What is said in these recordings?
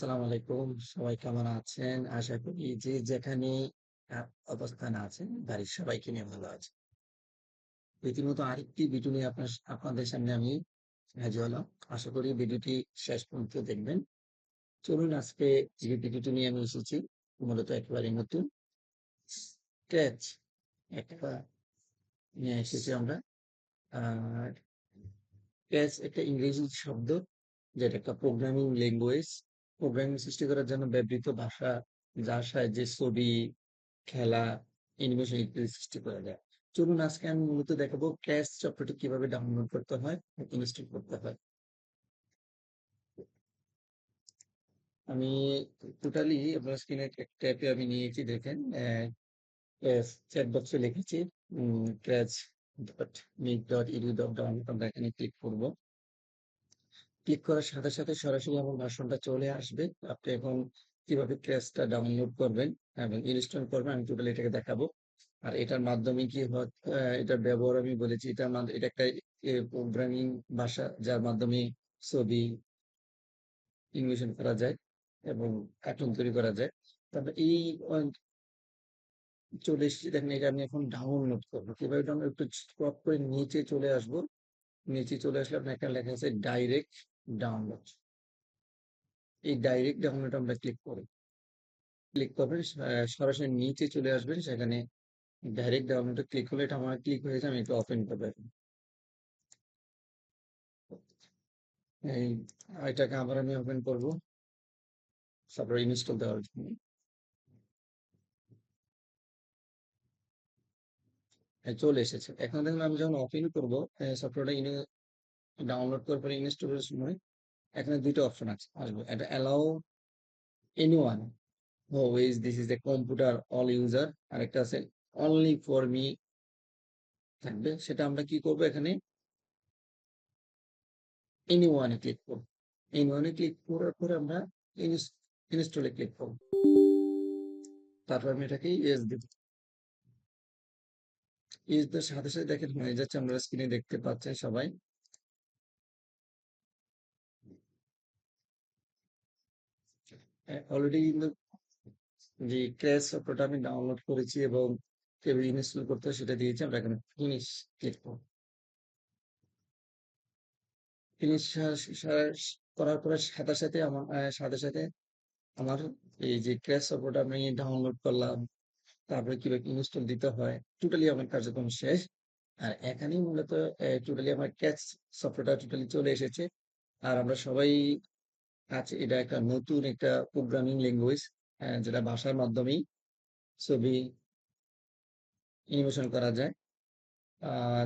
আসসালামু আলাইকুম। সবাই কেমন আছেন? আশা করি যে যেখানে অবস্থান আছেন, বাড়ির সবাইকে নিয়ে ভালো আছে রীতিমতো আরেকটি ভিডিও নিয়ে আপনার, আপনাদের সামনে আমি হাজির হলাম। আশা করি ভিডিওটি শেষ পর্যন্ত দেখবেন। চলুন আজকে যে ভিডিওটি নিয়ে আমি এসেছি, মূলত একেবারে নতুন। স্ক্র্যাচ একটা নিয়ে এসেছি আমরা। আর স্ক্র্যাচ একটা ইংরেজি শব্দ, যেটা একটা প্রোগ্রামিং ল্যাঙ্গুয়েজ। প্রোগ্রামিং সৃষ্টি করার জন্য ব্যবহৃত ভাষা যার সাহায্যে ছবি, খেলা, অ্যানিমেশন ইত্যাদি সৃষ্টি করা যায়। চলুন আজকে আমি মূলত দেখাবো ক্যাশ সফটওয়্যারটি কীভাবে ডাউনলোড করতে হয়, ইনস্টল করতে হয়। আমি টোটালি আপনার স্ক্রিনে ট্যাবে আমি নিয়েছি দেখেন চ্যাট বক্সে লিখেছি উম ডাউনলোড আমরা এখানে ক্লিক করব। ক্লিক করার সাথে, সাথে সরাসরি আমার ভার্সনটা চলে আসবে। আপনি এখন কীভাবে স্ক্র্যাচটা ডাউনলোড করবেন এবং ইনস্টল করবেন আমি টোটালি এটাকে দেখাবো। আর এটার মাধ্যমে কি হয় এটার ব্যবহার আমি বলেছি মাধ এটা একটা প্রোগ্রামিং ভাষা যার মাধ্যমে ছবি অ্যানিমেশন করা যায় এবং কার্টুন তৈরি করা যায়। তারপর এই চলে এসেছি দেখেন এটা আমি এখন ডাউনলোড করব কীভাবে ডাউনলোড একটু স্ক্রল করে নিচে চলে আসব। নিচে চলে আসলে আপনার এখানে লেখা আছে ডাইরেক্ট ডাউনলোড। এই ডাইরেক্ট ডাউনলোড আমরা ক্লিক করব। ক্লিক করবেন সরাসরি নিচে চলে আসবেন, সেখানে ডাইরেক্ট ডাউনলোডে ক্লিক করলে এটা আমার ক্লিক হয়েছে আমি একটু ওপেন করব এখন। এই, এটাকে আবার আমি ওপেন করব। তারপরে ইনস্টল দেওয়ার জন্য। হ্যাঁ, চলে এসেছে। এখন দেখুন আমি যখন ওপেন করব সফটওয়্যারটা ডাউনলোড করার পরে ইনস্টলের সময় এখানে ২ টা অপশন আছে, আসবে। একটা allow anyone who is this is a computer all user আরেকটা আছে অনলি ফর মি থাকবে। সেটা আমরা কি করব এখানে এনিওয়ান ক্লিক করব। এনিওয়ান ক্লিক করার পরে আমরা ইনস ইনস্টল ক্লিক করব। তারপর আমি এটাকে ইয়েস দিব। ইয়েস সাথে, সাথে দেখেন হয়ে যাচ্ছে আপনারা স্ক্রিনে দেখতে পাচ্ছেন সবাই। অলরেডি যে স্ক্র্যাচ সফটওয়্যারটা আমি ডাউনলোড করেছি এবং কীভাবে ইনস্টল করতে সেটা দিয়েছি। আমরা এখানে ফিনিশ ক্লিক। ফিনিশ করার পরে সাথে, সাথে আমার সাথে, সাথে আমার এই যে স্ক্র্যাচ সফটওয়্যারটা আমি ডাউনলোড করলাম। তারপরে কীভাবে ইনস্টল দিতে হয় টোটালি আমার কার্যক্রম শেষ। আর এখানেই মূলত টোটালি আমার ক্যাচ সফটওয়্যারটা টোটালি চলে এসেছে। আর আমরা সবাই আছি এটা একটা নতুন একটা প্রোগ্রামিং ল্যাঙ্গুয়েজ যেটা ভাষার মাধ্যমেই ছবি অ্যানিমেশন করা যায়।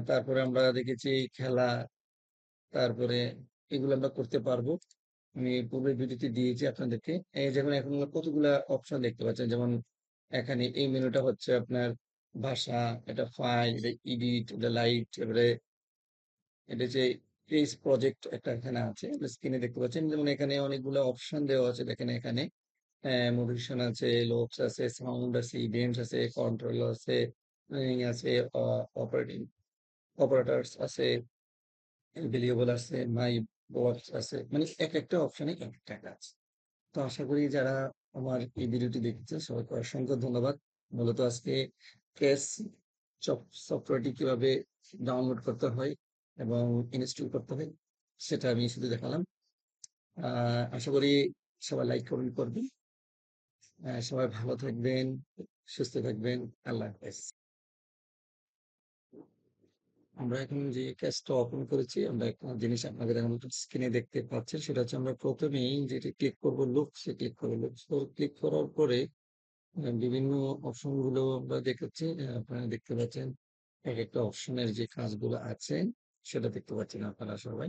তারপরে আমরা দেখেছি খেলা, তারপরে এগুলো আমরা করতে পারব। আমি পূর্বের ভিডিওতে দিয়েছি আপনাদেরকে। যেমন এখন কতগুলা অপশন দেখতে পাচ্ছেন। যেমন এখানে এই মেনুটা হচ্ছে আপনার ভাষা, এটা ফাইল, এটা এডিট, এটা লাইট, এবারে এটা যে পেজ প্রজেক্ট একটা এখানে আছে। স্ক্রিনে দেখতে পাচ্ছেন। যেমন এখানে অনেকগুলো অপশন দেওয়া আছে দেখেন এখানে। অ্যা মোটিভেশন আছে, লোগস আছে, সাউন্ড আছে, ইভেন্টস আছে, কন্ট্রোল আছে, আছে, অপারেটিং অপারেটরস আছে, ভেরিয়েবল আছে, মাই বক্স আছে। মানে একেকটা অপশনে একেকটা কাজ। তো আশা করি যারা আমার এই ভিডিওটি দেখছে সবাইকে অসংখ্য ধন্যবাদ। মূলত আজকে প্রেস সফ সফটওয়্যারটি কীভাবে ডাউনলোড করতে হয় এবং ইনস্টল করতে হয় সেটা আমি শুধু দেখালাম। আশা করি সবাই লাইক, কমেন্ট করবেন। সবাই ভালো থাকবেন, সুস্থ থাকবেন। আল্লাহ হাফেজ। আমরা এখন যে স্ক্র্যাচটা ওপেন করেছি, আমরা একটা জিনিস আপনাদের এখন স্ক্রিনে দেখতে পাচ্ছি সেটা হচ্ছে আমরা ১ম এই যেটি ক্লিক করব লুকস ক্লিক করব। লুকস ক্লিক করার পরে বিভিন্ন অপশনগুলো আমরা দেখাচ্ছি। আপনারা দেখতে পাচ্ছেন একেকটা অপশনের যে কাজগুলো আছে, সেটা দেখতে পাচ্ছেন আপনারা সবাই।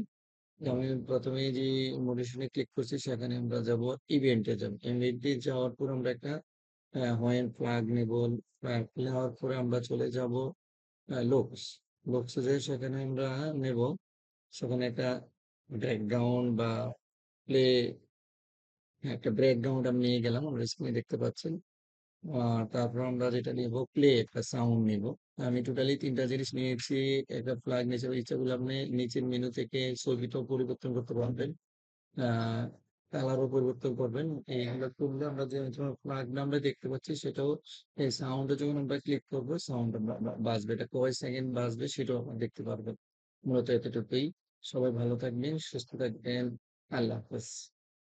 আমি ১ম এই যে মোটিভেশন ক্লিক করছি, সেখানে আমরা যাব ইভেন্ট যাব। ইভেন্ট যাওয়ার পর আমরা একটা হোয়েন ফ্ল্যাগ নেব। ফ্ল্যাগ নেওয়ার পরে আমরা চলে যাব লুকস। এ যেয়ে সেখানে আমরা নেব। সেখানে একটা ব্যাকগ্রাউন্ড বা প্লে হ্যাঁ, একটা ব্যাকগ্রাউন্ড আমি নিয়ে গেলাম। আমরা স্ক্রিনে দেখতে পাচ্ছেন। তারপর আমরা যেটা নিব প্লে একটা সাউন্ড নিব। আমি টোটালি ৩ টা জিনিস নিয়েছি। একটা ফ্ল্যাগ নিয়েছি। ইচ্ছা করলে আপনি নিচের মেনু থেকে ছবিটাও পরিবর্তন করতে পারবেন। কালারও পরিবর্তন করবেন। এইগুলা করলে আমরা যে প্লাগ আমরা দেখতে পাচ্ছি সেটাও এই সাউন্ডে যখন আমরা ক্লিক করব সাউন্ড বাজবে। এটা কয় সেকেন্ড বাজবে সেটাও আমরা দেখতে পারবেন। মূলত এতটুকুই। সবাই ভালো থাকবেন, সুস্থ থাকবেন। আল্লাহ হাফেজ।